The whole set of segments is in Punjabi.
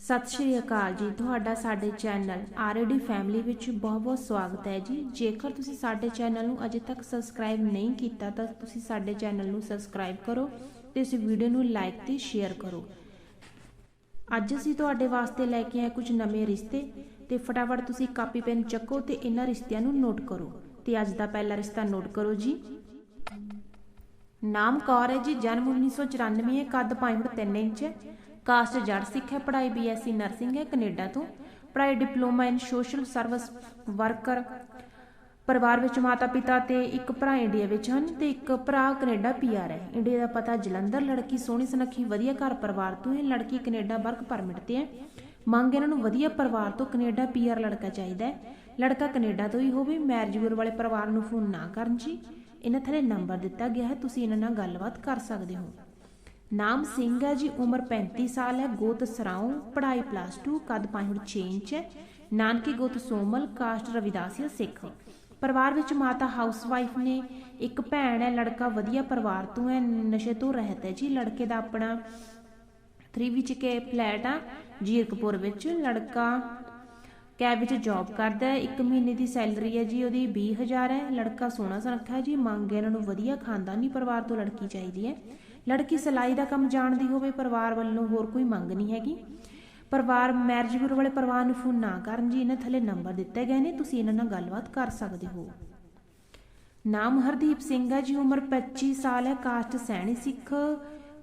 ਸਤਿ ਸ਼੍ਰੀ ਅਕਾਲ ਜੀ, ਤੁਹਾਡਾ ਸਾਡੇ ਚੈਨਲ ਆਰਡੀ ਫੈਮਿਲੀ ਵਿੱਚ ਬਹੁਤ-ਬਹੁਤ ਸਵਾਗਤ ਹੈ ਜੀ। ਜੇਕਰ ਤੁਸੀਂ ਸਾਡੇ ਚੈਨਲ ਨੂੰ ਅਜੇ ਤੱਕ ਸਬਸਕ੍ਰਾਈਬ ਨਹੀਂ ਕੀਤਾ, ਤਾਂ ਤੁਸੀਂ ਸਾਡੇ ਚੈਨਲ ਨੂੰ ਸਬਸਕ੍ਰਾਈਬ ਕਰੋ ਤੇ ਇਸ ਵੀਡੀਓ ਨੂੰ ਲਾਈਕ ਤੇ ਸ਼ੇਅਰ ਕਰੋ। ਅੱਜ ਅਸੀਂ ਤੁਹਾਡੇ ਵਾਸਤੇ ਲੈ ਕੇ ਆਏ ਕੁਝ ਨਵੇਂ ਰਿਸ਼ਤੇ ਤੇ ਫਟਾਫਟ ਤੁਸੀਂ ਕਾਪੀ, ਪੈਨ ਚੱਕੋ ਤੇ ਇਹਨਾਂ ਰਿਸ਼ਤਿਆਂ ਨੂੰ ਨੋਟ ਕਰੋ। ਤੇ ਅੱਜ ਦਾ ਪਹਿਲਾ ਰਿਸ਼ਤਾ ਨੋਟ ਕਰੋ ਜੀ। ਨਾਮ ਕੌਰ ਹੈ ਜੀ, ਜਨਮ 1994 ਹੈ ਕੱਦ 5 ਫੁੱਟ 3 ਇੰਚ ਹੈ ਕਾਸਟ ਜੜ ਸਿੱਖ ਹੈ, ਪੜ੍ਹਾਈ ਬੀਐਸਸੀ ਨਰਸਿੰਗ ਹੈ ਕੈਨੇਡਾ ਤੋਂ। ਪੜ੍ਹਾਈ diploma in social service worker. ਪਰਿਵਾਰ ਵਿੱਚ ਮਾਤਾ ਪਿਤਾ ਤੇ ਇੱਕ ਭਰਾ ਇੰਡੀਆ ਵਿੱਚ ਹਨ ਤੇ ਇੱਕ ਭਰਾ ਕੈਨੇਡਾ ਪੀਆਰ ਹੈ। ਇੰਡੀਆ ਦਾ ਪਤਾ ਜਲੰਧਰ, ਲੜਕੀ ਸੋਹਣੀ ਸੁਨੱਖੀ, ਵਧੀਆ ਘਰ ਪਰਿਵਾਰ ਤੋਂ ਹੈ। ਲੜਕੀ ਕੈਨੇਡਾ ਵਰਕ ਪਰਮਿਟ ਤੇ ਹੈ। ਮੰਗ ਇਹਨਾਂ ਨੂੰ ਵਧੀਆ ਪਰਿਵਾਰ ਤੋਂ ਕੈਨੇਡਾ ਪੀਆਰ ਲੜਕਾ ਚਾਹੀਦਾ ਹੈ। ਲੜਕਾ ਕੈਨੇਡਾ ਤੋਂ ਹੀ ਹੋਵੇ ਮੈਰਿਜ ਬਿਊਰੋ ਵਾਲੇ ਪਰਿਵਾਰ ਨੂੰ ਫੋਨ ਨਾ ਕਰਨ ਜੀ। ਇਹਨਾਂ ਥੱਲੇ ਨੰਬਰ ਦਿੱਤਾ ਗਿਆ ਹੈ, ਤੁਸੀਂ ਇਹਨਾਂ ਨਾਲ ਗੱਲਬਾਤ ਕਰ ਸਕਦੇ ਹੋ। ਨਾਮ ਸਿੰਘ ਹੈ ਜੀ, ਉਮਰ 35 ਸਾਲ ਹੈ, ਗੋਤ ਸਰਾਉ, ਪੜ੍ਹਾਈ ਪਲੱਸ 2 ਕੱਦ 5 ਫੁੱਟ 6 ਇੰਚ ਹੈ। ਨਾਨਕੀ ਗੋਤ ਸੋਮਲ ਕਾਸਟ ਰਵਿਦਾਸੀਆ ਸਿੱਖ। ਪਰਿਵਾਰ ਵਿੱਚ ਮਾਤਾ ਹਾਊਸ ਵਾਈਫ ਨੇ, ਇੱਕ ਭੈਣ ਹੈ, ਲੜਕਾ ਵਧੀਆ ਪਰਿਵਾਰ ਤੋਂ ਹੈ, ਨਸ਼ੇ ਤੋਂ ਰਹਿਤ ਹੈ ਜੀ। ਲੜਕੇ ਦਾ ਆਪਣਾ 3 ਵਿੱਚ ਕੇ ਫਲੈਟ ਆ, ਜੀਰਕਪੁਰ ਵਿੱਚ। ਲੜਕਾ ਕੈਬ ਵਿੱਚ ਜੌਬ ਕਰਦਾ ਹੈ 1 ਮਹੀਨੇ ਦੀ ਸੈਲਰੀ ਹੈ ਜੀ, ਉਹਦੀ 20000 ਹੈ। ਲੜਕਾ ਸੋਹਣਾ ਸੁਨੱਖਾ ਜੀ, ਮੰਗ ਇਹਨਾਂ ਨੂੰ ਵਧੀਆ ਖਾਨਦਾਨੀ ਪਰਿਵਾਰ ਤੋਂ ਲੜਕੀ ਚਾਹੀਦੀ ਹੈ। ਲੜਕੀ ਸਿਲਾਈ ਦਾ ਕੰਮ ਜਾਣਦੀ ਹੋਵੇ, ਪਰਿਵਾਰ ਵੱਲੋਂ ਹੋਰ ਕੋਈ ਮੰਗ ਨਹੀਂ ਹੈਗੀ। ਪਰਿਵਾਰ ਮੈਰਿਜ ਬਿਊਰੋ ਵਾਲੇ ਪਰਿਵਾਰ ਨੂੰ ਫੋਨ ਨਾ ਕਰਨ ਜੀ, ਇਹਨਾਂ ਥੱਲੇ ਨੰਬਰ ਦਿੱਤੇ ਗਏ ਨੇ, ਤੁਸੀਂ ਇਹਨਾਂ ਨਾਲ ਗੱਲਬਾਤ ਕਰ ਸਕਦੇ ਹੋ। ਨਾਮ ਹਰਦੀਪ ਸਿੰਘ ਹੈ ਜੀ, ਉਮਰ 25 ਸਾਲ ਹੈ, ਕਾਸਟ ਸੈਣੀ ਸਿੱਖ,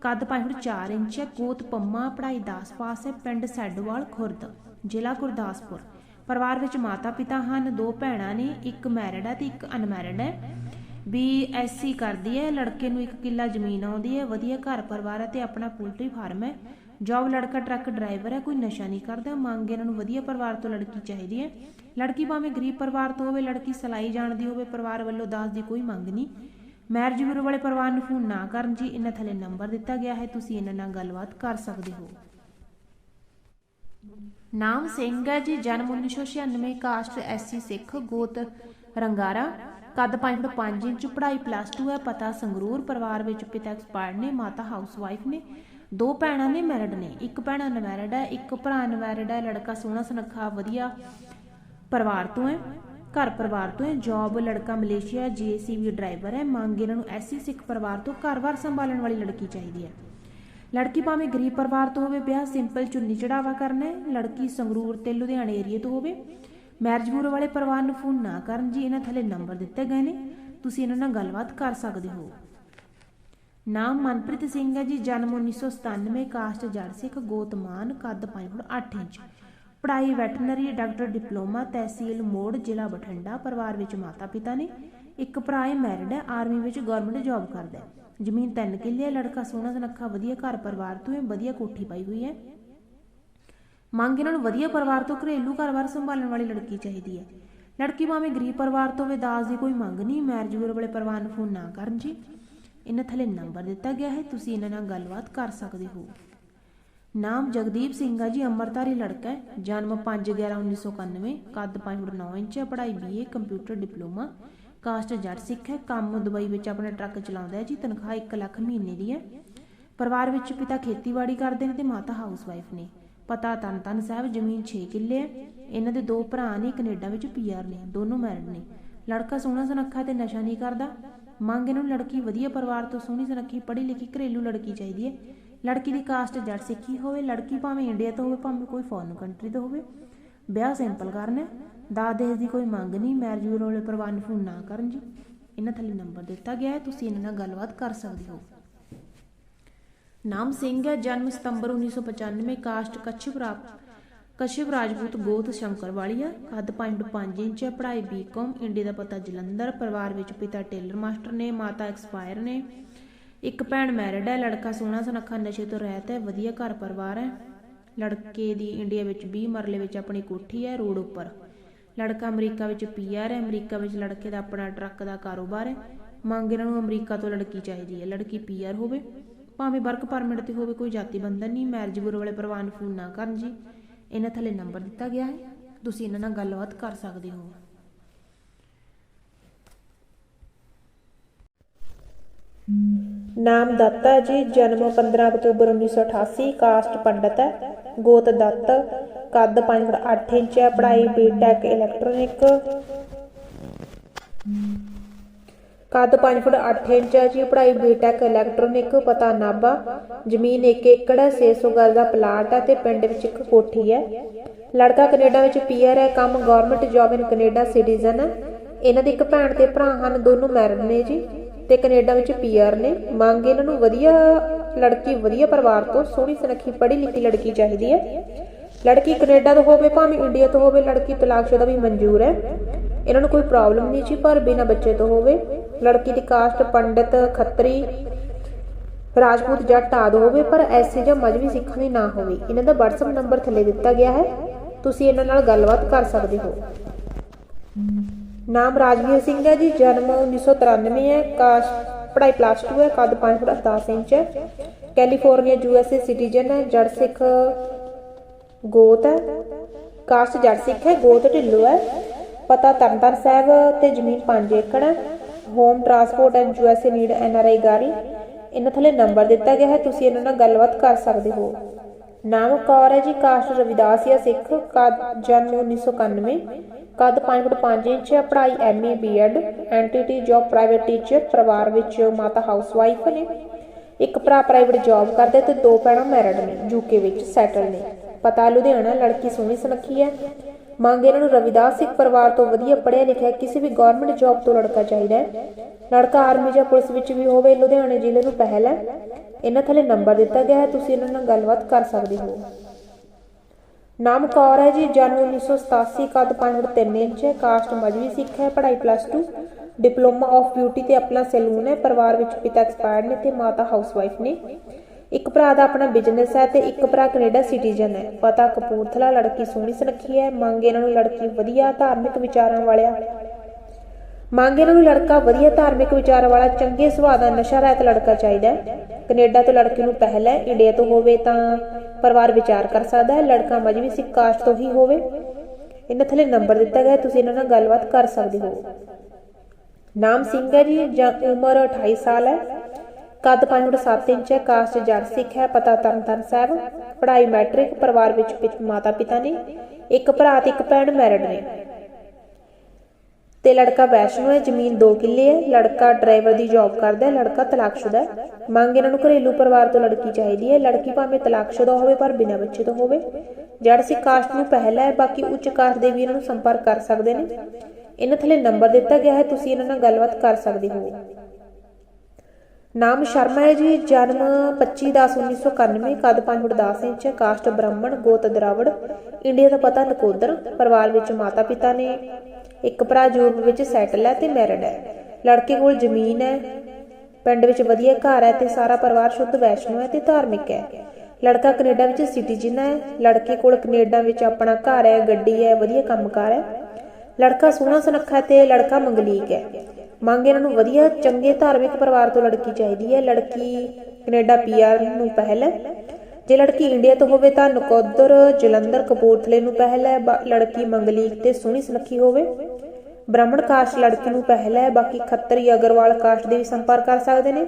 ਕੱਦ 5 ਫੁੱਟ 4 ਇੰਚ ਹੈ, ਕੋਤ ਪੰਮਾ ਪੜਾਈ 10 ਪਾਸ ਹੈ, ਪਿੰਡ ਸੈਡਵਾਲ, ਖੁਰਦ, ਜ਼ਿਲ੍ਹਾ ਗੁਰਦਾਸਪੁਰ। ਪਰਿਵਾਰ ਵਿੱਚ ਮਾਤਾ ਪਿਤਾ ਹਨ, ਦੋ ਭੈਣਾਂ ਨੇ, ਇੱਕ ਮੈਰਿਡ ਹੈ ਤੇ ਇੱਕ ਅਨਮੈਰਿਡ ਹੈ। ਵੀ ਐਸਸੀ ਕਰਦੀ ਹੈ ਲੜਕੇ ਨੂੰ ਇੱਕ ਕਿੱਲਾ ਜ਼ਮੀਨ ਆਉਂਦੀ ਹੈ ਵਧੀਆ ਘਰ ਪਰਿਵਾਰ ਹੈ ਤੇ ਆਪਣਾ ਪੋਲਟਰੀ ਫਾਰਮ ਹੈ ਜੌਬ ਲੜਕਾ ਟਰੱਕ ਡਰਾਈਵਰ ਹੈ ਕੋਈ ਨਸ਼ਾ ਨਹੀਂ ਕਰਦਾ, ਮੰਗ ਇਹਨਾਂ ਨੂੰ ਵਧੀਆ ਪਰਿਵਾਰ ਤੋਂ ਲੜਕੀ ਚਾਹੀਦੀ ਹੈ ਲੜਕੀ ਭਾਵੇਂ ਗਰੀਬ ਪਰਿਵਾਰ ਤੋਂ ਹੋਵੇ, ਲੜਕੀ ਸਲਾਈ ਜਾਣਦੀ ਹੋਵੇ, ਪਰਿਵਾਰ ਵੱਲੋਂ ਦਾਜ ਦੀ ਕੋਈ ਮੰਗ ਨਹੀਂ। ਮੈਰਿਜ ਬਿਊਰੋ ਵਾਲੇ ਪਰਿਵਾਰ ਨੂੰ ਫੋਨ ਨਾ ਕਰਨ ਜੀ, ਇਹਨਾਂ ਥੱਲੇ ਨੰਬਰ ਦਿੱਤਾ ਗਿਆ ਹੈ, ਤੁਸੀਂ ਇਹਨਾਂ ਨਾਲ ਗੱਲਬਾਤ ਕਰ ਸਕਦੇ ਹੋ। ਨਾਮ ਸਿੰਘ ਹੈ ਜੀ, ਜਨਮ 1996 ਕਾਸਟ ਐਸਸੀ ਸਿੱਖ, ਗੋਤ ਰੰਗਾਰਾ। ਕੱਦ 5 ਫੁੱਟ 5 ਇੰਚ, ਪੜ੍ਹਾਈ ਪਲੱਸ 2 ਹੈ, ਪਤਾ ਸੰਗਰੂਰ ਪਰਿਵਾਰ ਵਿੱਚ ਪਿਤਾ ਐਕਸਪਾਇਰਡ ਨੇ, ਮਾਤਾ ਹਾਊਸ ਨੇ। ਦੋ ਭੈਣਾਂ ਨੇ ਮੈਰਿਡ ਨੇ, ਇੱਕ ਭੈਣ ਅਨਮੈਰਿਡ ਹੈ, ਇੱਕ ਭਰਾ ਅਨਮੈਰਿਡ ਹੈ, ਲੜਕਾ ਸੋਹਣਾ ਸੁਨੱਖਾ, ਵਧੀਆ ਪਰਿਵਾਰ ਤੋਂ ਹੈ, ਘਰ ਪਰਿਵਾਰ ਤੋਂ ਹੈ ਜੌਬ ਲੜਕਾ ਮਲੇਸ਼ੀਆ ਜੀਸੀਬੀ ਡਰਾਈਵਰ ਹੈ, ਮੰਗ ਇਹਨਾਂ ਨੂੰ ਐਸੀ ਸਿੱਖ ਪਰਿਵਾਰ ਤੋਂ ਘਰ-ਬਾਰ ਸੰਭਾਲਣ ਵਾਲੀ ਲੜਕੀ ਚਾਹੀਦੀ ਹੈ। ਲੜਕੀ ਭਾਵੇਂ ਗਰੀਬ ਪਰਿਵਾਰ ਤੋਂ ਹੋਵੇ, ਵਿਆਹ ਸਿੰਪਲ ਚੁੰਨੀ ਚੜਾਵਾ ਕਰਨਾ ਹੈ, ਲੜਕੀ ਸੰਗਰੂਰ ਤੇ ਲੁਧਿਆਣੇ ਏਰੀਏ ਤੋਂ ਹੋਵੇ ਮੈਰਿਜ ਬਿਊਰੋ ਵਾਲੇ ਪਰਿਵਾਰ ਨੂੰ ਫੋਨ ਨਾ ਕਰਨ ਜੀ, ਇਹਨਾਂ ਥੱਲੇ ਨੰਬਰ ਦਿੱਤੇ ਗਏ ਨੇ। ਤੁਸੀਂ ਇਹਨਾਂ ਨਾਲ ਗੱਲਬਾਤ ਕਰ ਸਕਦੇ ਹੋ। ਨਾਮ ਮਨਪ੍ਰੀਤ ਸਿੰਘ ਹੈ ਜੀ, ਜਨਮ 1997 ਕਾਸਟ ਜੜ ਸਿੱਖ ਗੋਤਮਾਨ ਕੱਦ 5 ਫੁੱਟ 8 ਇੰਚ। ਪੜ੍ਹਾਈ veterinary, doctor diploma, tehsil Maur, ਜ਼ਿਲ੍ਹਾ ਬਠਿੰਡਾ, ਪਰਿਵਾਰ ਵਿੱਚ ਮਾਤਾ ਪਿਤਾ ਨੇ। ਇੱਕ ਭਰਾ ਹੈ ਮੈਰਿਡ ਹੈ, ਆਰਮੀ ਵਿੱਚ ਗਵਰਨਮੈਂਟ ਜੌਬ ਕਰਦਾ ਹੈ। ਜ਼ਮੀਨ ਤਿੰਨ ਕਿੱਲੇ ਲੜਕਾ ਸੋਹਣਾ ਸੁਨੱਖਾ, ਵਧੀਆ ਘਰ ਪਰਿਵਾਰ ਤੋਂ ਹੈ, ਵਧੀਆ ਕੋਠੀ ਪਾਈ ਹੋਈ ਹੈ। ਮੰਗ ਇਹਨਾਂ ਨੂੰ ਵਧੀਆ ਪਰਿਵਾਰ ਤੋਂ ਘਰੇਲੂ ਘਰ-ਬਾਰ ਸੰਭਾਲਣ ਵਾਲੀ ਲੜਕੀ ਚਾਹੀਦੀ ਹੈ। ਲੜਕੀ ਭਾਵੇਂ ਗਰੀਬ ਪਰਿਵਾਰ ਤੋਂ ਹੋਵੇ, ਦਾਜ ਦੀ ਕੋਈ ਮੰਗ ਨਹੀਂ ਮੈਰਿਜ ਬਿਊਰੋ ਵਾਲੇ ਪਰਿਵਾਰ ਨੂੰ ਫੋਨ ਨਾ ਕਰਨ ਜੀ। ਇਹਨਾਂ ਥੱਲੇ ਨੰਬਰ ਦਿੱਤਾ ਗਿਆ ਹੈ, ਤੁਸੀਂ ਇਹਨਾਂ ਨਾਲ ਗੱਲਬਾਤ ਕਰ ਸਕਦੇ ਹੋ। ਨਾਮ ਜਗਦੀਪ ਸਿੰਘ ਆ ਜੀ, ਅੰਮ੍ਰਿਤਧਾਰੀ ਲੜਕਾ ਹੈ, ਜਨਮ 5/11/1991 ਕੱਦ 5 ਫੁੱਟ 9 ਇੰਚ ਹੈ ਪੜ੍ਹਾਈ BA computer diploma caste Jat ਸਿੱਖ ਹੈ, ਕੰਮ ਦੁਬਈ ਵਿੱਚ ਆਪਣਾ ਟਰੱਕ ਚਲਾਉਂਦਾ ਹੈ ਜੀ, ਤਨਖਾਹ 1 ਲੱਖ ਮਹੀਨੇ ਦੀ ਹੈ। ਪਰਿਵਾਰ ਵਿੱਚ ਪਿਤਾ ਖੇਤੀਬਾੜੀ ਕਰਦੇ ਨੇ ਤੇ ਮਾਤਾ ਹਾਊਸਵਾਈਫ ਨੇ। ਪਤਾ ਤਨ ਤਨ ਸਾਹਿਬ ਜ਼ਮੀਨ 6 ਕਿੱਲੇ ਹੈ ਇਹਨਾਂ ਦੇ ਦੋ ਭਰਾ ਨੇ ਕੈਨੇਡਾ ਵਿੱਚ ਪੀਆਰ ਨੇ, ਦੋਨੋਂ ਮੈਰਿਡ ਨੇ। ਲੜਕਾ ਸੋਹਣਾ ਸੁਨੱਖਾ ਤੇ ਨਸ਼ਾ ਨਹੀਂ ਕਰਦਾ। ਮੰਗ ਇਹਨੂੰ ਲੜਕੀ ਵਧੀਆ ਪਰਿਵਾਰ ਤੋਂ ਸੋਹਣੀ ਸੁਨੱਖੀ ਪੜ੍ਹੀ ਲਿਖੀ ਘਰੇਲੂ ਲੜਕੀ ਚਾਹੀਦੀ ਹੈ। ਲੜਕੀ ਦੀ ਕਾਸਟ ਜੜ ਸਿੱਖੀ ਹੋਵੇ, ਲੜਕੀ ਭਾਵੇਂ ਇੰਡੀਆ ਤੋਂ ਹੋਵੇ, ਭਾਵੇਂ ਕੋਈ ਫੋਰਨ ਕੰਟਰੀ ਤੋਂ ਹੋਵੇ। ਵਿਆਹ ਸਿੰਪਲ ਕਰਨਾ। ਦਾਜ ਦੇਸ ਦੀ ਕੋਈ ਮੰਗ ਨਹੀਂ ਮੈਰਿਜ ਬਿਊਰੋ ਵਾਲੇ ਪਰਿਵਾਰ ਨੂੰ ਫੋਨ ਨਾ ਕਰਨ ਜੀ। ਇਹਨਾਂ ਥੱਲੇ ਨੰਬਰ ਦਿੱਤਾ ਗਿਆ ਹੈ, ਤੁਸੀਂ ਇਹਨਾਂ ਨਾਲ ਗੱਲਬਾਤ ਕਰ ਸਕਦੇ ਹੋ। ਨਾਮ ਸਿੰਘ ਹੈ, ਜਨਮ ਸਤੰਬਰ 1995 ਕਾਸਟ ਕਛਿਪ ਰਾਪ ਕਸ਼ਿਪ ਰਾਜਪੂਤ ਗੋਤ ਸ਼ੰਕਰਵਾਲੀਆ ਕੱਦ 5.5 ਇੰਚ ਹੈ, ਪੜ੍ਹਾਈ ਬੀਕਾਮ ਇੰਡੀਆ ਦਾ ਪਤਾ ਜਲੰਧਰ, ਪਰਿਵਾਰ ਵਿੱਚ ਪਿਤਾ ਟੇਲਰ ਮਾਸਟਰ ਨੇ, ਮਾਤਾ ਐਕਸਪਾਇਰ ਨੇ, ਇੱਕ ਭੈਣ ਮੈਰਿਡ ਹੈ, ਲੜਕਾ ਸੋਹਣਾ ਸੁਨੱਖਾ ਨਸ਼ੇ ਤੋਂ ਰਹਿਤ ਹੈ, ਵਧੀਆ ਘਰ ਪਰਿਵਾਰ ਹੈ, ਲੜਕੇ ਦੀ ਇੰਡੀਆ ਵਿੱਚ 20 ਮਰਲੇ ਵਿੱਚ ਆਪਣੀ ਕੋਠੀ ਹੈ, ਰੋਡ ਉੱਪਰ, ਲੜਕਾ ਅਮਰੀਕਾ ਵਿੱਚ ਪੀਆਰ ਹੈ, ਅਮਰੀਕਾ ਵਿੱਚ ਲੜਕੇ ਦਾ ਆਪਣਾ ਟਰੱਕ ਦਾ ਕਾਰੋਬਾਰ ਹੈ, ਮੰਗ ਇਹਨਾਂ ਨੂੰ ਅਮਰੀਕਾ ਤੋਂ ਲੜਕੀ ਚਾਹੀਦੀ ਹੈ, ਲੜਕੀ ਪੀਆਰ ਹੋਵੇ। ਭਾਵੇਂ ਵਰਕ ਪਰਮਿਟ ਤੇ ਹੋਵੇ, ਕੋਈ ਜਾਤੀ ਬੰਧਨ ਨਹੀਂ ਮੈਰਿਜ ਬਿਊਰੋ ਵਾਲੇ ਪਰਿਵਾਰ ਫੋਨ ਨਾ ਕਰਨ ਜੀ। ਇਹਨਾਂ ਥੱਲੇ ਨੰਬਰ ਦਿੱਤਾ ਗਿਆ ਹੈ। ਤੁਸੀਂ ਇਹਨਾਂ ਨਾਲ ਗੱਲਬਾਤ ਕਰ ਸਕਦੇ ਹੋ। ਨਾਮ ਦੱਤਾ ਜੀ, ਜਨਮ 15 ਅਕਤੂਬਰ 1988 ਕਾਸਟ ਪੰਡਤ ਹੈ। ਗੋਤ ਦੱਤ, ਕੱਦ 5 ਫੁੱਟ 8 ਇੰਚ ਹੈ। ਪੜ੍ਹਾਈ ਬੀਟੈਕ ਇਲੈਕਟ੍ਰੋਨਿਕ ਕੱਦ 5 ਫੁੱਟ 8 ਇੰਚ ਹੈ ਜੀ ਪੜ੍ਹਾਈ ਬੀਟੈਕ ਇਲੈਕਟ੍ਰੋਨਿਕ ਪਤਾ ਨਾਭਾ। ਜ਼ਮੀਨ 1 ਏਕੜ ਹੈ 600 ਗਜ਼ ਦਾ ਪਲਾਟ ਹੈ ਤੇ ਪਿੰਡ ਵਿੱਚ ਇੱਕ ਕੋਠੀ ਹੈ। ਲੜਕਾ ਕੈਨੇਡਾ ਵਿੱਚ ਪੀਆਰ ਹੈ, ਕੰਮ government job in Canada citizen ਹੈ। ਇਹਨਾਂ ਦੀ ਇੱਕ ਭੈਣ ਤੇ ਭਰਾ ਹਨ, ਦੋਨੋਂ ਮੈਰਿਡ ਨੇ ਜੀ ਤੇ ਕੈਨੇਡਾ ਵਿੱਚ ਪੀਆਰ ਨੇ। ਮੰਗ ਇਹਨਾਂ ਨੂੰ ਵਧੀਆ ਲੜਕੀ, ਵਧੀਆ ਪਰਿਵਾਰ ਤੋਂ ਸੋਹਣੀ, ਸੁਨੱਖੀ, ਪੜ੍ਹੀ ਲਿਖੀ ਲੜਕੀ ਚਾਹੀਦੀ ਹੈ। ਲੜਕੀ ਕੈਨੇਡਾ ਤੋਂ ਹੋਵੇ, ਭਾਵੇਂ ਇੰਡੀਆ ਤੋਂ ਹੋਵੇ, ਲੜਕੀ ਤਲਾਕਸ਼ੁਦਾ ਵੀ ਮਨਜ਼ੂਰ ਹੈ। ਇਹਨਾਂ ਨੂੰ ਕੋਈ ਪ੍ਰੋਬਲਮ ਨਹੀਂ ਜੀ, ਪਰ ਬਿਨਾਂ ਬੱਚੇ ਤੋਂ ਹੋਵੇ। ਲੜਕੀ ਦੀ ਕਾਸਟ ਪੰਡਤ ਖੱਤਰੀ ਰਾਜਪੂਤ ਜੱਟ ਆਦਿ ਹੋਵੇ, ਪਰ ਐਸੀ ਜਾਂ ਮਜਬੀ ਸਿੱਖਾਂ ਦੀ ਨਾ ਹੋਵੇ। ਇਹਨਾਂ ਦਾ WhatsApp ਨੰਬਰ ਥੱਲੇ ਦਿੱਤਾ ਗਿਆ ਹੈ। ਤੁਸੀਂ ਇਹਨਾਂ ਨਾਲ ਗੱਲਬਾਤ ਕਰ ਸਕਦੇ ਹੋ। ਨਾਮ ਰਾਜਵੀਰ ਸਿੰਘ ਹੈ ਜੀ, ਜਨਮ 1993 ਹੈ ਕਾਸਟ ਪੜ੍ਹਾਈ ਪਲੱਸ 2 ਹੈ, ਕੱਦ 5 ਫੁੱਟ 10 ਇੰਚ ਹੈ। ਕੈਲੀਫੋਰਨੀਆ ਯੂਐਸਏ ਸਿਟੀਜ਼ਨ ਹੈ, ਜੜ ਸਿੱਖ ਗੋਤ ਹੈ। ਕਾਸਟ ਜੜ ਸਿੱਖ ਹੈ, ਗੋਤ ਢਿੱਲੋ ਹੈ। ਪਤਾ ਤਰਨਤਾਰਨ ਸਾਹਿਬ ਤੇ ਜ਼ਮੀਨ 5 ਏਕੜ ਹੈ। Home transport and USA need NRI ਗਾਰੀ ਇਹਨਾਂ ਥੱਲੇ ਨੰਬਰ ਦਿੱਤਾ ਗਿਆ ਹੈ, ਤੁਸੀਂ ਇਹਨਾਂ ਨਾਲ ਗੱਲਬਾਤ ਕਰ ਸਕਦੇ ਹੋ। ਨਾਮ ਕੌਰ ਹੈ ਜੀ, ਕਾਸਟ ਰਵਿਦਾਸੀਆ ਸਿੱਖ, ਕੱਦ ਜਨਮ 1991 ਕੱਦ 5 ਫੁੱਟ 5 ਇੰਚ ਹੈ, ਪੜ੍ਹਾਈ MA B Ed NTT job private teacher, ਪਰਿਵਾਰ ਵਿੱਚ ਮਾਤਾ ਹਾਊਸਵਾਈਫ ਨੇ, ਇੱਕ ਭਰਾ ਪ੍ਰਾਈਵੇਟ ਜੌਬ ਕਰਦੇ ਤੇ ਦੋ ਭੈਣਾਂ ਮੈਰਿਡ ਨੇ ਯੂਕੇ ਵਿੱਚ ਸੈਟਲ ਨੇ। ਪਤਾ ਲੁਧਿਆਣਾ, ਲੜਕੀ ਸੋਹਣੀ ਸੁਨੱਖੀ ਹੈ। ਮੰਗ ਇਹਨਾਂ ਨੂੰ ਰਵਿਦਾਸ ਸਿੱਖ ਪਰਿਵਾਰ ਤੋਂ ਵਧੀਆ ਪੜ੍ਹਿਆ ਲਿਖਿਆ ਕਿਸੇ ਵੀ ਗਵਰਨਮੈਂਟ ਜੌਬ ਤੋਂ ਲੜਕਾ ਚਾਹੀਦਾ ਹੈ। ਲੜਕਾ ਆਰਮੀ ਜਾਂ ਪੁਲਿਸ ਵਿੱਚ ਵੀ ਹੋਵੇ, ਲੁਧਿਆਣੇ ਜ਼ਿਲ੍ਹੇ ਨੂੰ ਪਹਿਲ ਹੈ। ਇਹਨਾਂ ਥੱਲੇ ਨੰਬਰ ਦਿੱਤਾ ਗਿਆ ਹੈ, ਤੁਸੀਂ ਇਹਨਾਂ ਨਾਲ ਗੱਲਬਾਤ ਕਰ ਸਕਦੇ ਹੋ। ਨਾਮ ਕੌਰ ਹੈ ਜੀ, ਜਨਮ 1987 ਕੱਦ 5 ਫੁੱਟ 3 ਇੰਚ ਹੈ ਕਾਸਟ ਮਜਵੀ ਸਿੱਖ ਹੈ, ਪੜ੍ਹਾਈ ਪਲੱਸ 2 ਡਿਪਲੋਮਾ ਆਫ ਬਿਊਟੀ ਤੇ ਆਪਣਾ ਸੈਲੂਨ ਹੈ, ਪਰਿਵਾਰ ਵਿੱਚ ਪਿਤਾ ਐਕਸਪਾਇਰਡ ਨੇ ਤੇ ਮਾਤਾ ਹਾਊਸਵਾਈਫ ਨੇ। ਇੱਕ ਭਰਾ ਦਾ ਆਪਣਾ ਬਿਜ਼ਨਸ ਹੈ ਤੇ ਇੱਕ ਭਰਾ ਕੈਨੇਡਾ ਸਿਟੀਜ਼ਨ ਹੈ। ਪਤਾ ਕਪੂਰਥਲਾ ਲੜਕੀ ਸੋਹਣੀ ਸੁਨੱਖੀ ਹੈ। ਮੰਗ ਇਹਨਾਂ ਨੂੰ ਲੜਕੀ ਵਧੀਆ ਧਾਰਮਿਕ ਵਿਚਾਰਾਂ ਵਾਲਿਆ। ਮੰਗ ਇਹਨਾਂ ਨੂੰ ਲੜਕਾ ਵਧੀਆ ਧਾਰਮਿਕ ਵਿਚਾਰ ਵਾਲਾ, ਚੰਗੇ ਸੁਭਾਅ ਦਾ ਨਸ਼ਾ ਰਹਿਤ ਲੜਕਾ ਚਾਹੀਦਾ ਹੈ। ਕੈਨੇਡਾ ਤੋਂ ਲੜਕੀ ਨੂੰ ਪਹਿਲ ਹੈ। ਇੰਡੀਆ ਤੋਂ ਹੋਵੇ ਤਾਂ ਪਰਿਵਾਰ ਵਿਚਾਰ ਕਰ ਸਕਦਾ ਹੈ। ਲੜਕਾ ਮਜਬੀ ਸਿੱਖ ਕਾਸਟ ਤੋਂ ਹੀ ਹੋਵੇ। ਇਹਨਾਂ ਥੱਲੇ ਨੰਬਰ ਦਿੱਤਾ ਗਿਆ ਤੁਸੀਂ ਇਹਨਾਂ ਨਾਲ ਗੱਲਬਾਤ ਕਰ ਸਕਦੇ ਹੋ। ਨਾਮ ਸਿੰਘ ਹੈ ਜੀ, ਜਾਂ ਉਮਰ 28 ਸਾਲ ਹੈ। ਕੱਦ 5 ਫੁੱਟ 7 ਇੰਚ ਹੈ ਕਾਸਟ ਜੱਟ ਸਿੱਖ ਹੈ, ਪਤਾ ਤਰਨਤਾਰਨ ਸਾਹਿਬ। ਪੜ੍ਹਾਈ ਮੈਟ੍ਰਿਕ ਪਰਿਵਾਰ ਵਿੱਚ ਮਾਤਾ ਪਿਤਾ ਨੇ। ਇੱਕ ਭਰਾ ਤੇ ਇੱਕ ਭੈਣ ਮੈਰਿਡ ਨੇ। ਤੇ ਲੜਕਾ ਵੈਸ਼ਨੂ ਹੈ, ਜ਼ਮੀਨ 2 ਕਿੱਲੇ ਹੈ। ਲੜਕਾ ਡਰਾਈਵਰ ਦੀ ਜੌਬ ਕਰਦਾ ਹੈ, ਲੜਕਾ ਤਲਾਕਸ਼ੁਦਾ ਹੈ। ਮੰਗ ਇਹਨਾਂ ਨੂੰ ਘਰੇਲੂ ਪਰਿਵਾਰ ਤੋਂ ਲੜਕੀ ਚਾਹੀਦੀ ਹੈ। ਲੜਕੀ ਭਾਵੇਂ ਤਲਾਕਸ਼ੁਦਾ ਹੋਵੇ, ਪਰ ਬਿਨਾਂ ਬੱਚੇ ਤੋਂ ਹੋਵੇ। ਜੜ ਸਿੱਖ ਕਾਸਟ ਨੂੰ ਪਹਿਲਾ ਹੈ, ਬਾਕੀ ਉੱਚ ਕਾਸਟ ਦੇ ਵੀ ਇਹਨਾਂ ਨੂੰ ਸੰਪਰਕ ਕਰ ਸਕਦੇ ਨੇ। ਇਹਨਾਂ ਥੱਲੇ ਨੰਬਰ ਦਿੱਤਾ ਗਿਆ ਹੈ, ਤੁਸੀਂ ਇਹਨਾਂ ਨਾਲ ਗੱਲਬਾਤ ਕਰ ਸਕਦੇ ਹੋ। ਨਾਮ ਸ਼ਰਮਾ ਹੈ ਜੀ ਜਨਮ 25/10/1991 ਕੱਦ 5 ਫੁੱਟ 10 ਇੰਚ ਕਾਸਟ ਬ੍ਰਾਹਮਣ ਗੋਤ ਦਰਾਵੜ ਇੰਡੀਆ ਦਾ ਪਤਾ ਨਕੋਦਰ ਪਰਿਵਾਰ ਵਿੱਚ ਮਾਤਾ ਪਿਤਾ ਨੇ ਇੱਕ ਭਰਾ ਯੂਰਪ ਵਿੱਚ ਸੈਟਲ ਹੈ ਤੇ ਮੈਰਿਡ ਹੈ। ਲੜਕੇ ਕੋਲ ਜ਼ਮੀਨ ਹੈ ਪਿੰਡ ਵਿੱਚ ਵਧੀਆ ਘਰ ਹੈ ਤੇ ਸਾਰਾ ਪਰਿਵਾਰ ਸ਼ੁੱਧ ਵੈਸ਼ਨੂ ਹੈ ਤੇ ਧਾਰਮਿਕ ਹੈ। ਲੜਕਾ ਕੈਨੇਡਾ ਵਿੱਚ ਸਿਟੀਜ਼ਨ ਹੈ ਲੜਕੇ ਕੋਲ ਕੈਨੇਡਾ ਵਿੱਚ ਆਪਣਾ ਘਰ ਹੈ ਗੱਡੀ ਹੈ ਵਧੀਆ ਕੰਮਕਾਰ ਹੈ। ਲੜਕਾ ਸੋਹਣਾ ਸੁਨੱਖਾ ਤੇ ਲੜਕਾ ਮੰਗਲੀਕ ਹੈ। ਮੰਗ ਇਹਨਾਂ ਨੂੰ ਵਧੀਆ, ਚੰਗੇ ਧਾਰਮਿਕ ਪਰਿਵਾਰ ਤੋਂ ਲੜਕੀ ਚਾਹੀਦੀ ਹੈ। ਲੜਕੀ ਕੈਨੇਡਾ ਪੀਆਰ ਨੂੰ ਪਹਿਲ ਹੈ। ਜੇ ਲੜਕੀ ਇੰਡੀਆ ਤੋਂ ਹੋਵੇ ਤਾਂ ਨਕੋਦਰ, ਜਲੰਧਰ, ਕਪੂਰਥਲੇ ਨੂੰ ਪਹਿਲ ਹੈ। ਲੜਕੀ ਮੰਗਲੀਕ ਤੇ ਸੋਹਣੀ ਸੁਨੱਖੀ ਹੋਵੇ। ਬ੍ਰਾਹਮਣ ਕਾਸਟ ਲੜਕੀ ਨੂੰ ਪਹਿਲ ਹੈ। ਬਾਕੀ ਖੱਤਰੀ ਅਗਰਵਾਲ ਕਾਸਟ ਦੇ ਵੀ ਸੰਪਰਕ ਕਰ ਸਕਦੇ ਨੇ।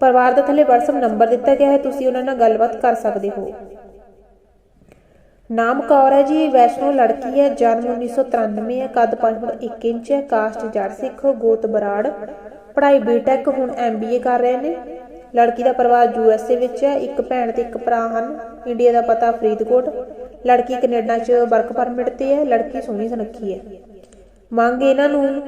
ਪਰਿਵਾਰ ਦੇ ਥੱਲੇ WhatsApp ਨੰਬਰ ਦਿੱਤਾ ਗਿਆ ਹੈ। ਤੁਸੀਂ ਉਹਨਾਂ ਨਾਲ ਗੱਲਬਾਤ ਕਰ ਸਕਦੇ ਹੋ। ਨਾਮ ਕੌਰ ਹੈ ਜੀ, ਵੈਸ਼ਨੋ ਲੜਕੀ ਹੈ, ਜਨਮ 1993 ਹੈ, ਕੱਦ 5 ਫੁੱਟ 1 ਇੰਚ ਹੈ ਕਾਸਟ ਜੜ ਸਿੱਖ, ਗੋਤ ਬਰਾੜ, ਪੜ੍ਹਾਈ ਬੀਟੈਕ ਹੁਣ ਐਮਬੀਏ ਕਰ ਰਹੇ ਨੇ। ਲੜਕੀ ਦਾ ਪਰਿਵਾਰ ਯੂਐਸਏ ਵਿੱਚ ਹੈ, ਇੱਕ ਭੈਣ ਤੇ ਇੱਕ ਭਰਾ ਹਨ ਇੰਡੀਆ ਦਾ ਪਤਾ ਫਰੀਦਕੋਟ। ਲੜਕੀ ਕੈਨੇਡਾ 'ਚ ਵਰਕ ਪਰਮਿਟ ਤੇ ਹੈ, ਲੜਕੀ ਸੋਹਣੀ ਸੁਨੱਖੀ ਹੈ। ਮੰਗ ਇਹਨਾਂ ਨੂੰ,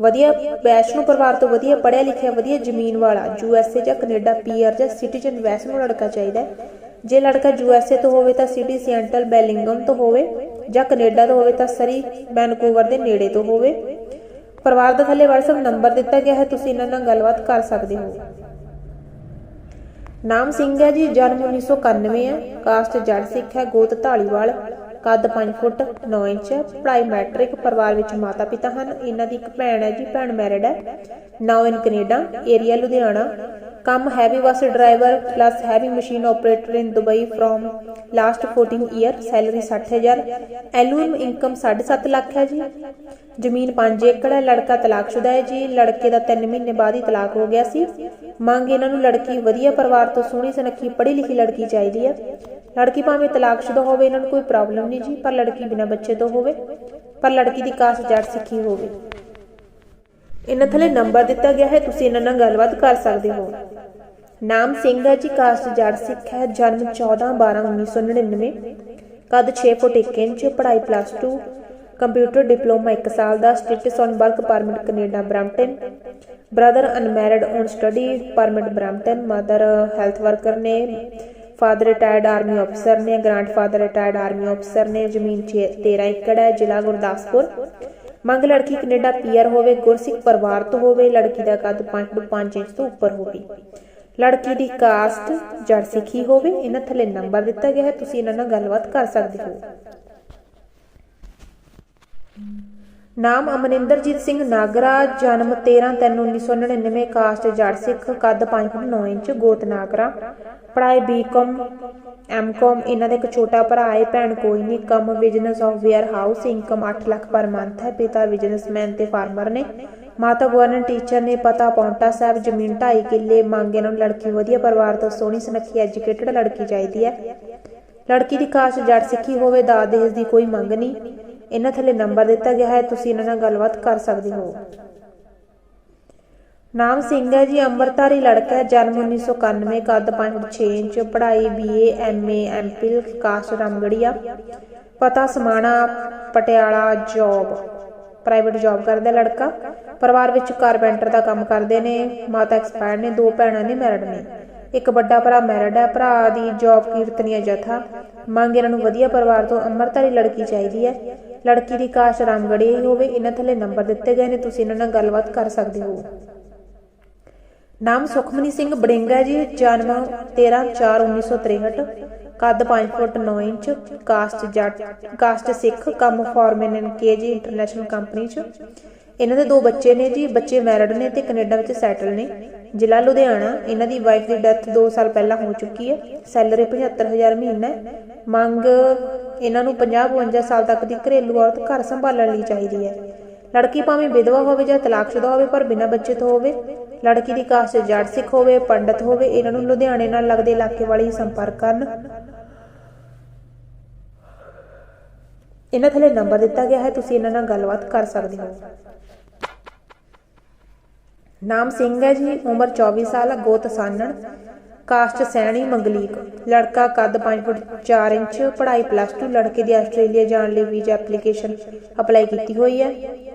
ਵਧੀਆ, ਵੈਸ਼ਨੂ ਪਰਿਵਾਰ ਤੋਂ ਵਧੀਆ ਪੜ੍ਹਿਆ ਲਿਖਿਆ, ਵਧੀਆ ਜ਼ਮੀਨ ਵਾਲਾ ਯੂਐਸਏ ਜਾਂ ਕੈਨੇਡਾ ਪੀਆਰ ਜਾਂ ਸਿਟੀਜ਼ਨ ਵੈਸ਼ਨੂ ਲੜਕਾ ਚਾਹੀਦਾ ਹੈ। ਜੇ ਲੜਕਾ ਯੂਐਸਏ ਤੋਂ ਹੋਵੇ ਤਾਂ ਸਿਟੀ ਸੈਂਟਰਲ ਬੈਲਿੰਗਮ ਤੋਂ ਹੋਵੇ ਜਾਂ ਕੈਨੇਡਾ ਤੋਂ ਹੋਵੇ ਤਾਂ ਸਰੀ ਵੈਨਕੂਵਰ ਦੇ ਨੇੜੇ ਤੋਂ ਹੋਵੇ। ਪਰਿਵਾਰ ਦਾ ਥੱਲੇ WhatsApp ਨੰਬਰ ਦਿੱਤਾ ਗਿਆ ਹੈ, ਤੁਸੀਂ ਇਹਨਾਂ ਨਾਲ ਗੱਲਬਾਤ ਕਰ ਸਕਦੇ ਹੋ। ਨਾਮ ਸਿੰਘ ਹੈ ਜੀ, ਜਨਮ 1991 ਹੈ, ਕਾਸਟ ਜੜ ਸਿੱਖ ਹੈ, ਗੋਤ ਢਾਲੀਵਾਲ ਕੱਦ 5 ਫੁੱਟ 9 ਇੰਚ ਹੈ ਪੜ੍ਹਾਈ ਮੈਟ੍ਰਿਕ, ਪਰਿਵਾਰ ਵਿੱਚ ਮਾਤਾ ਪਿਤਾ ਹਨ, ਇਹਨਾਂ ਦੀ ਇੱਕ ਭੈਣ ਹੈ ਜੀ, ਭੈਣ ਮੈਰਿਡ ਹੈ now in Canada, area Ludhiana ਕੰਮ heavy bus driver plus heavy machine operator in Dubai from last 14 year salary 60000 annual income 7.5 lakh ਹੈ ਜੀ। ਜ਼ਮੀਨ 5 ਏਕੜ ਹੈ, ਲੜਕਾ ਤਲਾਕਸ਼ੁਦਾ ਹੈ ਜੀ। ਲੜਕੇ ਦਾ 3 ਮਹੀਨੇ ਬਾਅਦ ਹੀ ਤਲਾਕ ਹੋ ਗਿਆ ਸੀ। ਮੰਗ ਇਹਨਾਂ ਨੂੰ ਲੜਕੀ ਵਧੀਆ ਪਰਿਵਾਰ ਤੋਂ ਸੋਹਣੀ, ਸੁਨੱਖੀ ਪੜ੍ਹੀ ਲਿਖੀ ਲੜਕੀ ਚਾਹੀਦੀ ਹੈ। ਲੜਕੀ ਭਾਵੇਂ ਤਲਾਕਸ਼ੁਦਾ ਹੋਵੇ, ਇਹਨਾਂ ਨੂੰ ਕੋਈ ਪ੍ਰੋਬਲਮ ਨਹੀਂ ਜੀ, ਪਰ ਲੜਕੀ ਬਿਨਾਂ ਬੱਚੇ ਤੋਂ ਹੋਵੇ। ਪਰ ਲੜਕੀ ਦੀ ਕਾਸਟ ਜੱਟ ਸਿੱਖੀ ਹੋਵੇ। ਇਹਨਾਂ ਥੱਲੇ ਨੰਬਰ ਦਿੱਤਾ ਗਿਆ ਹੈ, ਤੁਸੀਂ ਇਹਨਾਂ ਨਾਲ ਗੱਲਬਾਤ ਕਰ ਸਕਦੇ ਹੋ। ਨਾਮ ਸਿੰਘ ਹੈ ਜੀ, ਕਾਸਟ ਜੱਟ ਸਿੱਖ ਹੈ, ਜਨਮ 14 12 1999 ਕੱਦ 6 ਫੁੱਟ 1 ਇੰਚ, ਪੜ੍ਹਾਈ ਪਲੱਸ 2 ਕੰਪਿਊਟਰ ਡਿਪਲੋਮਾ 1 ਸਾਲ ਦਾ status on work permit Canada Brampton brother unmarried on study permit Brampton mother health worker ਨੇ ਫਾਦਰ ਰਿਟਾਇਰਡ ਆਰਮੀ ਅਫਸਰ ਨੇ ਗ੍ਰੈਂਡਫਾਦਰ ਰਿਟਾਇਰਡ ਆਰਮੀ ਅਫਸਰ ਨੇ, ਜ਼ਮੀਨ 13 ਏਕੜ ਹੈ, ਜ਼ਿਲ੍ਹਾ ਗੁਰਦਾਸਪੁਰ। ਮੰਗ ਲੜਕੀ ਕੈਨੇਡਾ ਪੀਆਰ ਹੋਵੇ, ਗੁਰਸਿੱਖ ਪਰਿਵਾਰ ਤੋਂ ਹੋਵੇ, ਲੜਕੀ ਦਾ ਕੱਦ 5.5 ਇੰਚ ਤੋਂ ਉੱਪਰ ਹੋਵੇ। ਲੜਕੀ ਦੀ ਕਾਸਟ ਜੜ ਸਿੱਖੀ ਹੋਵੇ, ਇਹਨਾਂ ਥੱਲੇ ਨੰਬਰ ਦਿੱਤਾ ਗਿਆ ਹੈ, ਤੁਸੀਂ ਇਹਨਾਂ ਨਾਲ ਗੱਲਬਾਤ ਕਰ ਸਕਦੇ ਹੋ। ਨਾਮ ਅਮਰਿੰਦਰਜੀਤ ਸਿੰਘ ਨਾਗਰਾ ਜਨਮ 13/3/1999 ਕਾਸਟ ਜੜ ਸਿੱਖ, ਕੱਦ 5.9 ਇੰਚ, ਗੋਤ ਨਾਗਰਾ। ਪੜ੍ਹਾਈ ਬੀਕਾਮ ਐਮਕਾਮ ਇਹਨਾਂ ਦਾ ਇੱਕ ਛੋਟਾ ਭਰਾ ਹੈ, ਭੈਣ ਕੋਈ ਨਹੀਂ, ਕੰਮ business of warehouse income 8 lakh per month ਹੈ, ਪਿਤਾ ਬਿਜ਼ਨਸਮੈਨ ਤੇ ਫਾਰਮਰ ਨੇ। ਮਾਤਾ ਗਵਰਨਮੈਂਟ ਟੀਚਰ ਨੇ ਪਤਾ ਪੌਂਟਾ ਸਾਹਿਬ, ਜ਼ਮੀਨ 2.5 ਕਿੱਲੇ, ਮੰਗੇ ਨੂੰ ਲੜਕੀ ਵਧੀਆ ਪਰਿਵਾਰ ਤੋਂ ਸੋਹਣੀ ਸੁਨੱਖੀ ਐਜੂਕੇਟਡ ਲੜਕੀ ਚਾਹੀਦੀ ਹੈ। ਲੜਕੀ ਦੀ ਕਾਸਟ ਜੜ ਸਿੱਖੀ ਹੋਵੇ ਦਾ ਦੇਸ਼ ਦੀ ਕੋਈ ਮੰਗ ਨਹੀਂ। ਇਹਨਾਂ ਥੱਲੇ ਨੰਬਰ ਦਿੱਤਾ ਗਿਆ ਹੈ, ਤੁਸੀਂ ਇਹਨਾਂ ਨਾਲ ਗੱਲਬਾਤ ਕਰ ਸਕਦੇ ਹੋ। ਨਾਮ ਸਿੰਘ ਹੈ ਜੀ, ਅੰਮ੍ਰਿਤਧਾਰੀ ਲੜਕਾ ਹੈ, ਜਨਮ 1991 ਕੱਦ 5.6 ਇੰਚ, ਪੜ੍ਹਾਈ BA MA MPhil caste Ramgarhia ਪਤਾ Samana Patiala job private job ਕਰਦਾ ਲੜਕਾ। ਪਰਿਵਾਰ ਵਿੱਚ ਕਾਰਪੈਂਟਰ ਦਾ ਕੰਮ ਕਰਦੇ ਨੇ, ਮਾਤਾ ਐਕਸਪਾਇਰ ਨੇ, ਦੋ ਭੈਣਾਂ ਨੇ ਮੈਰਿਡ ਨੇ। ਇੱਕ ਵੱਡਾ ਭਰਾ ਮੈਰਿਡ ਹੈ, ਭਰਾ ਦੀ ਜੌਬ ਕੀਰਤਨੀਆ ਜਥਾ। ਮੰਗ ਇਹਨਾਂ ਨੂੰ ਵਧੀਆ ਪਰਿਵਾਰ ਤੋਂ ਅੰਮ੍ਰਿਤਧਾਰੀ ਲੜਕੀ ਚਾਹੀਦੀ ਹੈ। ਲੜਕੀ ਦੀ ਕਾਸ਼ ਰਾਮਗੜੀ ਹੀ ਹੋਵੇ, ਇਹਨਾਂ ਥੱਲੇ ਨੰਬਰ ਦਿੱਤੇ ਗਏ ਨੇ, ਤੁਸੀਂ ਇਹਨਾਂ ਨਾਲ ਗੱਲਬਾਤ ਕਰ ਸਕਦੇ ਹੋ। ਨਾਮ ਸੁਖਮਨੀ ਸਿੰਘ ਬੜਿੰਗਾ ਜੀ, ਜਨਮ 13/4/1963 ਕੱਦ 5 foot 9 inch caste Jat caste Sikh, ਕੰਮ foreman and KG international company ਚ। ਇਹਨਾਂ ਦੇ ਦੋ ਬੱਚੇ ਨੇ ਜੀ, ਬੱਚੇ ਮੈਰਿਡ ਨੇ ਤੇ ਕੈਨੇਡਾ ਵਿੱਚ ਸੈਟਲ ਨੇ। ਜ਼ਿਲ੍ਹਾ ਲੁਧਿਆਣਾ, ਇਹਨਾਂ ਦੀ ਵਾਈਫ ਦੀ ਡੈਥ 2 ਸਾਲ ਪਹਿਲਾਂ ਹੋ ਚੁੱਕੀ ਹੈ। ਸੈਲਰੀ 75000 ਮਹੀਨਾ ਹੈ। ਮੰਗ ਇਹਨਾਂ ਨੂੰ 50-52 ਸਾਲ ਤੱਕ ਦੀ ਘਰੇਲੂ ਔਰਤ ਘਰ ਸੰਭਾਲਣ ਲਈ ਚਾਹੀਦੀ ਹੈ। ਲੜਕੀ ਭਾਵੇਂ ਵਿਧਵਾ ਹੋਵੇ ਜਾਂ ਤਲਾਕਸ਼ੁਦਾ ਹੋਵੇ, ਪਰ ਬਿਨਾਂ ਬੱਚੇ ਤੋਂ ਹੋਵੇ। ਲੜਕੀ ਦੀ ਕਾਸਟ ਜੱਟ ਸਿੱਖ ਹੋਵੇ, ਪੰਡਤ ਹੋਵੇ, ਇਹਨਾਂ ਨੂੰ ਲੁਧਿਆਣੇ ਨਾਲ ਲੱਗਦੇ ਇਲਾਕੇ ਵਾਲੀ ਸੰਪਰਕ ਕਰਨ। ਇਹਨਾਂ ਥੱਲੇ ਨੰਬਰ ਦਿੱਤਾ ਗਿਆ ਹੈ, ਤੁਸੀਂ ਇਹਨਾਂ ਨਾਲ ਗੱਲਬਾਤ ਕਰ ਸਕਦੇ ਹੋ। ਨਾਮ ਸਿੰਘ ਹੈ ਜੀ, ਉਮਰ 24 ਸਾਲ, ਗੋਤ ਸਾਨਣ, ਕਾਸਟ ਸੈਣੀ ਮੰਗਲੀਕ। ਲੜਕਾ ਕੱਦ 5 ਫੁੱਟ 4 ਇੰਚ, ਪੜ੍ਹਾਈ ਪਲੱਸ 2 ਲੜਕੇ ਦੀ ਆਸਟ੍ਰੇਲੀਆ ਜਾਣ ਲਈ ਵੀਜ਼ਾ ਐਪਲੀਕੇਸ਼ਨ ਅਪਲਾਈ ਕੀਤੀ ਹੋਈ ਹੈ।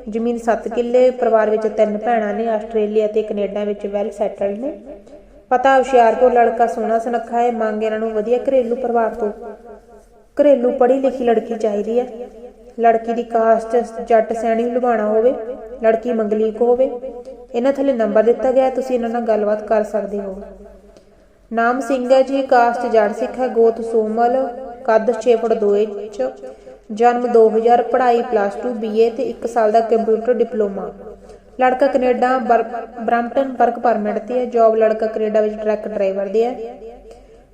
ਜ਼ਮੀਨ 7 ਕਿੱਲੇ, ਪਰਿਵਾਰ ਵਿੱਚ ਤਿੰਨ ਭੈਣਾਂ ਨੇ, ਆਸਟ੍ਰੇਲੀਆ ਤੇ ਕੈਨੇਡਾ ਵਿੱਚ ਵੈਲ ਸੈਟਲਡ ਨੇ। ਪਤਾ ਹੁਸ਼ਿਆਰਪੁਰ ਲੜਕਾ ਸੋਹਣਾ ਸੁਨੱਖਾ ਹੈ, ਮੰਗ ਇਹਨਾਂ ਨੂੰ ਵਧੀਆ ਘਰੇਲੂ ਪਰਿਵਾਰ ਤੋਂ। ਘਰੇਲੂ ਪੜ੍ਹੀ ਲਿਖੀ ਲੜਕੀ ਚਾਹੀਦੀ ਹੈ। ਲੜਕੀ ਦੀ ਕਾਸਟ ਜੱਟ ਸੈਣੀ ਲੁਬਾਣਾ ਹੋਵੇ, ਲੜਕੀ ਮੰਗਲੀਕ ਹੋਵੇ, ਇਹਨਾਂ ਥੱਲੇ ਨੰਬਰ ਦਿੱਤਾ ਗਿਆ, ਤੁਸੀਂ ਇਹਨਾਂ ਨਾਲ ਗੱਲਬਾਤ ਕਰ ਸਕਦੇ ਹੋ। ਨਾਮ ਸਿੰਘ ਹੈ ਜੀ ਕਾਸਟ ਜੜ ਸਿੱਖ ਹੈ, ਗੋਤ ਸੋਮਲ, ਕੱਦ 6 ਫੁੱਟ 2 ਇੰਚ, ਜਨਮ 2000 ਪੜ੍ਹਾਈ ਪਲੱਸ 2 ਬੀਏ ਤੇ 1 ਸਾਲ ਦਾ ਕੰਪਿਊਟਰ ਡਿਪਲੋਮਾ। ਲੜਕਾ ਕੈਨੇਡਾ ਬ੍ਰੈਂਪਟਨ, ਵਰਕ ਪਰਮਿਟ ਤੇ ਹੈ, ਜੌਬ ਲੜਕਾ ਕੈਨੇਡਾ ਵਿੱਚ ਟਰੱਕ ਡਰਾਈਵਰ ਦੇ ਹੈ।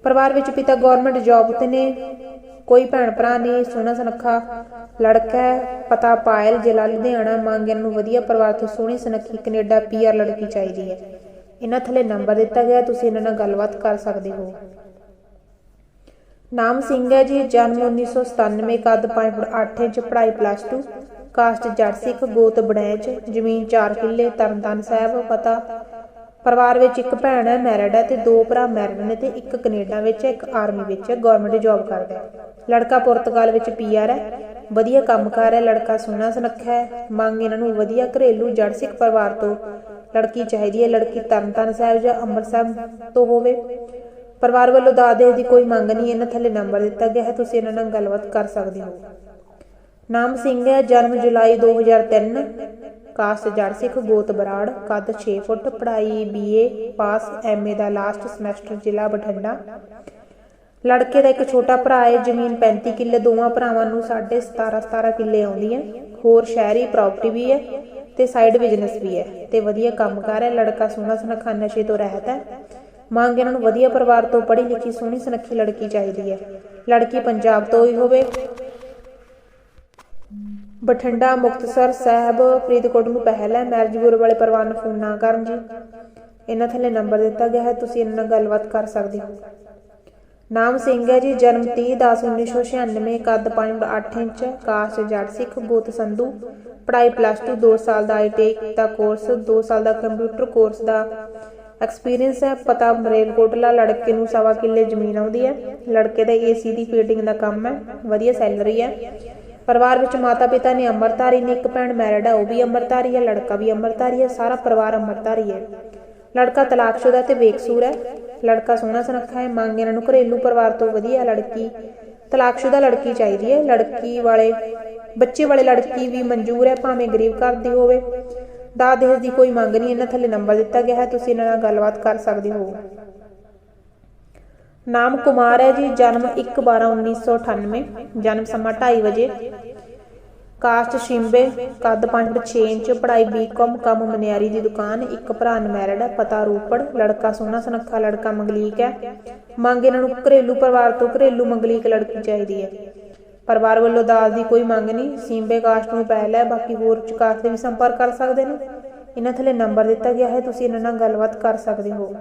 ਪਰਿਵਾਰ ਵਿੱਚ ਪਿਤਾ ਗਵਰਨਮੈਂਟ ਜੌਬ ਤੇ ਨੇ ਕੋਈ ਭੈਣ ਭਰਾ ਨਹੀਂ ਸੋਹਣਾ ਸੁਨੱਖਾ ਲੜਕਾ ਪਤਾ ਪਾਇਲ ਜ਼ਿਲ੍ਹਾ ਲੁਧਿਆਣਾ ਮੰਗ ਇਹਨਾਂ ਨੂੰ ਵਧੀਆ ਪਰਿਵਾਰ ਤੋਂ ਸੋਹਣੀ ਸੁਨੱਖੀ ਕੈਨੇਡਾ ਪੀਆਰ ਲੜਕੀ ਚਾਹੀਦੀ ਹੈ। ਇਹਨਾਂ ਥੱਲੇ ਨੰਬਰ ਦਿੱਤਾ ਗਿਆ, ਤੁਸੀਂ ਇਹਨਾਂ ਨਾਲ ਗੱਲਬਾਤ ਕਰ ਸਕਦੇ ਹੋ। ਨਾਮ ਸਿੰਘ ਹੈ ਜੀ, ਜਨਮ 1997 ਕੱਦ 5 ਫੁੱਟ 8 ਇੰਚ, ਪੜ੍ਹਾਈ ਪਲੱਸ 2 ਕਾਸਟ ਜੱਟ ਸਿੱਖ ਗੋਤ ਬੜੈਚ ਜ਼ਮੀਨ 4 ਕਿੱਲੇ, ਤਰਨਤਾਰਨ ਸਾਹਿਬ, ਪਤਾ ਪਰਿਵਾਰ ਵਿੱਚ ਇੱਕ ਭੈਣ ਹੈ ਮੈਰਿਡ ਹੈ ਤੇ ਦੋ ਭਰਾ ਮੈਰਿਡ ਨੇ ਤੇ ਇੱਕ ਕੈਨੇਡਾ ਵਿੱਚ ਹੈ, ਇੱਕ ਆਰਮੀ ਵਿੱਚ ਹੈ ਗਵਰਨਮੈਂਟ ਜੌਬ ਕਰਦਾ ਹੈ। ਲੜਕਾ ਪੁਰਤਗਾਲ ਵਿੱਚ ਪੀਆਰ ਹੈ, ਵਧੀਆ ਕੰਮਕਾਰ ਹੈ, ਲੜਕਾ ਸੋਹਣਾ ਸੁਨੱਖਾ ਹੈ, ਮੰਗ ਇਹਨਾਂ ਨੂੰ ਵਧੀਆ ਘਰੇਲੂ ਜੜ ਸਿੱਖ ਪਰਿਵਾਰ ਤੋਂ ਲੜਕੀ ਚਾਹੀਦੀ ਹੈ, ਲੜਕੀ ਤਰਨਤਾਰਨ ਸਾਹਿਬ ਜਾਂ ਅੰਮ੍ਰਿਤਸਰ ਤੋਂ ਹੋਵੇ। ਪਰਿਵਾਰ ਵੱਲੋਂ ਦਾਦੇ ਦੀ ਕੋਈ ਮੰਗ ਨਹੀਂ, ਇਹਨਾਂ ਥੱਲੇ ਨੰਬਰ ਦਿੱਤਾ ਗਿਆ ਹੈ, ਤੁਸੀਂ ਇਹਨਾਂ ਨਾਲ ਗੱਲਬਾਤ ਕਰ ਸਕਦੇ ਹੋ। ਨਾਮ ਸਿੰਘ ਹੈ, ਜਨਮ ਜੁਲਾਈ 2003 ਕਾਸਟ ਜੜ ਸਿੱਖ ਗੋਤ ਬਰਾੜ, ਕੱਦ 6 ਫੁੱਟ, ਪੜ੍ਹਾਈ ਬੀਏ ਪਾਸ ਐਮਏ ਦਾ ਲਾਸਟ ਸਮੈਸਟਰ ਜ਼ਿਲ੍ਹਾ ਬਠਿੰਡਾ। ਲੜਕੇ ਦਾ ਇੱਕ ਛੋਟਾ ਭਰਾ ਹੈ ਜ਼ਮੀਨ 35 ਕਿੱਲੇ, ਦੋਵਾਂ ਭਰਾਵਾਂ ਨੂੰ 17.5 17 ਕਿੱਲੇ ਆਉਂਦੀ ਹੈ ਹੋਰ ਸ਼ਹਿਰੀ ਪ੍ਰਾਪਰਟੀ ਵੀ ਹੈ ਤੇ ਸਾਈਡ ਬਿਜ਼ਨਸ ਵੀ ਹੈ ਤੇ ਵਧੀਆ ਕੰਮ ਕੰਮਕਾਰ ਹੈ ਲੜਕਾ ਸੋਹਣਾ ਸੁਨੱਖਾ, ਨਸ਼ੇ ਤੋਂ ਰਹਿਤ ਹੈ ਮੰਗ ਇਹਨਾਂ ਨੂੰ ਵਧੀਆ ਪਰਿਵਾਰ ਤੋਂ ਪੜ੍ਹੀ ਲਿਖੀ, ਸੋਹਣੀ ਸੁਨੱਖੀ ਲੜਕੀ ਚਾਹੀਦੀ ਹੈ ਲੜਕੀ ਪੰਜਾਬ ਤੋਂ ਹੀ ਹੋਵੇ ਬਠਿੰਡਾ ਮੁਕਤਸਰ ਸਾਹਿਬ ਫਰੀਦਕੋਟ ਨੂੰ ਪਹਿਲ ਹੈ। ਮੈਰਿਜ ਬਿਊਰੋ ਵਾਲੇ ਪਰਿਵਾਰ ਨੂੰ ਫੋਨ ਨਾ ਕਰਨ ਜੀ। ਇਹਨਾਂ ਥੱਲੇ ਨੰਬਰ ਦਿੱਤਾ ਗਿਆ ਹੈ। ਤੁਸੀਂ ਇਹਨਾਂ ਨਾਲ ਗੱਲਬਾਤ ਕਰ ਸਕਦੇ ਹੋ। ਨਾਮ ਸਿੰਘ ਹੈ ਜੀ, ਜਨਮ 30 10 1996 ਕੱਦ 5.8 ਇੰਚ ਕਾਸਟ ਜੱਟ ਸਿੱਖ ਗੋਤ ਸੰਧੂ। ਪੜ੍ਹਾਈ ਪਲੱਸ 2 2 ਸਾਲ ਦਾ ਆਈਟੀ ਦਾ ਕੋਰਸ 2 ਸਾਲ ਦਾ ਕੰਪਿਊਟਰ ਕੋਰਸ ਦਾ ਐਕਸਪੀਰੀਅੰਸ ਹੈ। ਪਤਾ ਮਰੇਲਕੋਟਲਾ ਲੜਕੇ ਨੂੰ ਸਵਾ ਕਿੱਲੇ ਜ਼ਮੀਨ ਆਉਂਦੀ ਹੈ। ਲੜਕੇ ਦਾ ਏਸੀ ਦੀ ਫੀਟਿੰਗ ਦਾ ਕੰਮ ਹੈ। ਵਧੀਆ ਸੈਲਰੀ ਹੈ। ਪਰਿਵਾਰ ਵਿੱਚ ਮਾਤਾ ਪਿਤਾ ਨੇ ਅੰਮ੍ਰਿਤਧਾਰੀ ਨੇ ਇੱਕ ਭੈਣ ਮੈਰਿਡ ਹੈ ਉਹ ਵੀ ਅੰਮ੍ਰਿਤਧਾਰੀ ਹੈ ਲੜਕਾ ਵੀ ਅੰਮ੍ਰਿਤਧਾਰੀ ਹੈ ਸਾਰਾ ਪਰਿਵਾਰ ਅੰਮ੍ਰਿਤਧਾਰੀ ਹੈ ਲੜਕਾ ਤਲਾਕਸ਼ੁਦਾ ਤੇ ਬੇਕਸੂਰ ਹੈ ਲੜਕਾ ਸੋਹਣਾ ਸੁਨੱਖਾ ਹੈ, ਮੰਗ ਇਹਨਾਂ ਨੂੰ ਘਰੇਲੂ ਪਰਿਵਾਰ ਤੋਂ ਵਧੀਆ ਲੜਕੀ, ਤਲਾਕਸ਼ੁਦਾ ਲੜਕੀ ਚਾਹੀਦੀ ਹੈ, ਲੜਕੀ ਵਾਲੇ, ਬੱਚੇ ਵਾਲੇ ਲੜਕੀ ਵੀ ਮਨਜ਼ੂਰ ਹੈ, ਭਾਵੇਂ ਗਰੀਬ ਘਰ ਦੀ ਹੋਵੇ। ਦਾਜ ਦਹੇਜ ਦੀ ਕੋਈ ਮੰਗ ਨਹੀਂ, ਇਹਨਾਂ ਥੱਲੇ ਨੰਬਰ ਦਿੱਤਾ ਗਿਆ ਹੈ, ਤੁਸੀਂ ਇਹਨਾਂ ਨਾਲ ਗੱਲਬਾਤ ਕਰ ਸਕਦੇ ਹੋ। ਨਾਮ ਕੁਮਾਰ ਹੈ ਜੀ, ਜਨਮ 1/12/1998 ਜਨਮ ਸਮਾਂ 2:30 ਵਜੇ। ਕਾਸਟ ਸ਼ਿੰਬੇ, ਕੱਦ 5.6 ਇੰਚ, ਪੜ੍ਹਾਈ ਬੀਕਾਮ ਕੰਮ ਮਨਿਆਰੀ ਦੀ ਦੁਕਾਨ, ਇੱਕ ਭਰਾ ਅਨਮੈਰਿਡ ਹੈ, ਪਤਾ ਰੂਪੜ, ਲੜਕਾ ਸੋਹਣਾ ਸੁਨੱਖਾ, ਲੜਕਾ ਮੰਗਲੀਕ ਹੈ। ਮੰਗ ਇਹਨਾਂ ਨੂੰ ਘਰੇਲੂ ਪਰਿਵਾਰ ਤੋਂ ਘਰੇਲੂ ਮੰਗਲੀਕ ਲੜਕੀ ਚਾਹੀਦੀ ਹੈ। ਪਰਿਵਾਰ ਵੱਲੋਂ ਦਾਜ ਦੀ ਕੋਈ ਮੰਗ ਨਹੀਂ, ਸਿੰਬੇ ਕਾਸਟ ਨੂੰ ਪਹਿਲ ਹੈ, ਬਾਕੀ ਹੋਰ ਕਾਸਟ ਦੇ ਵੀ ਸੰਪਰਕ ਕਰ ਸਕਦੇ ਨੇ। ਇਹਨਾਂ ਥੱਲੇ ਨੰਬਰ ਦਿੱਤਾ ਗਿਆ ਹੈ, ਤੁਸੀਂ ਇਹਨਾਂ ਨਾਲ ਗੱਲਬਾਤ ਕਰ ਸਕਦੇ ਹੋ।